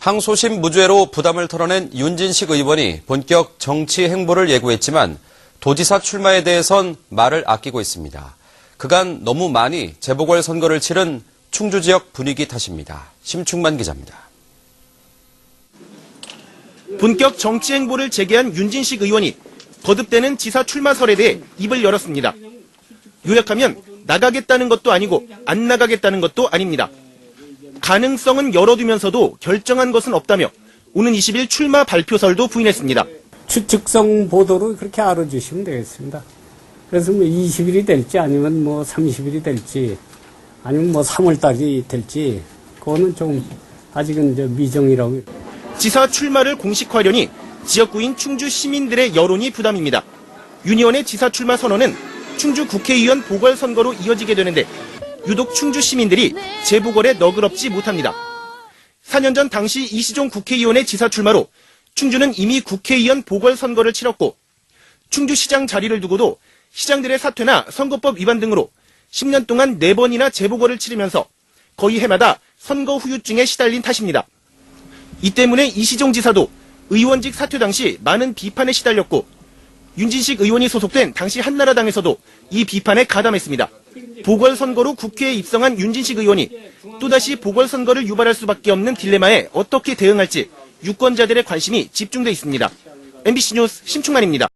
항소심 무죄로 부담을 털어낸 윤진식 의원이 본격 정치 행보를 예고했지만 도지사 출마에 대해선 말을 아끼고 있습니다. 그간 너무 많이 재보궐 선거를 치른 충주 지역 분위기 탓입니다. 심충만 기자입니다. 본격 정치 행보를 재개한 윤진식 의원이 거듭되는 지사 출마설에 대해 입을 열었습니다. 요약하면 나가겠다는 것도 아니고 안 나가겠다는 것도 아닙니다. 가능성은 열어두면서도 결정한 것은 없다며 오는 20일 출마 발표설도 부인했습니다. 추측성 보도로 그렇게 알아주시면 되겠습니다. 그래서 뭐 20일이 될지 아니면 뭐 30일이 될지 아니면 뭐 3월달이 될지 그거는 좀 아직은 저 미정이라고 지사 출마를 공식화하려니 지역구인 충주 시민들의 여론이 부담입니다. 윤 의원의 지사 출마 선언은 충주 국회의원 보궐선거로 이어지게 되는데 유독 충주 시민들이 재보궐에 너그럽지 못합니다. 4년 전 당시 이시종 국회의원의 지사 출마로 충주는 이미 국회의원 보궐선거를 치렀고 충주시장 자리를 두고도 시장들의 사퇴나 선거법 위반 등으로 10년 동안 4번이나 재보궐을 치르면서 거의 해마다 선거 후유증에 시달린 탓입니다. 이 때문에 이시종 지사도 의원직 사퇴 당시 많은 비판에 시달렸고 윤진식 의원이 소속된 당시 한나라당에서도 이 비판에 가담했습니다. 보궐선거로 국회에 입성한 윤진식 의원이 또다시 보궐선거를 유발할 수밖에 없는 딜레마에 어떻게 대응할지 유권자들의 관심이 집중돼 있습니다. MBC 뉴스 심충만입니다.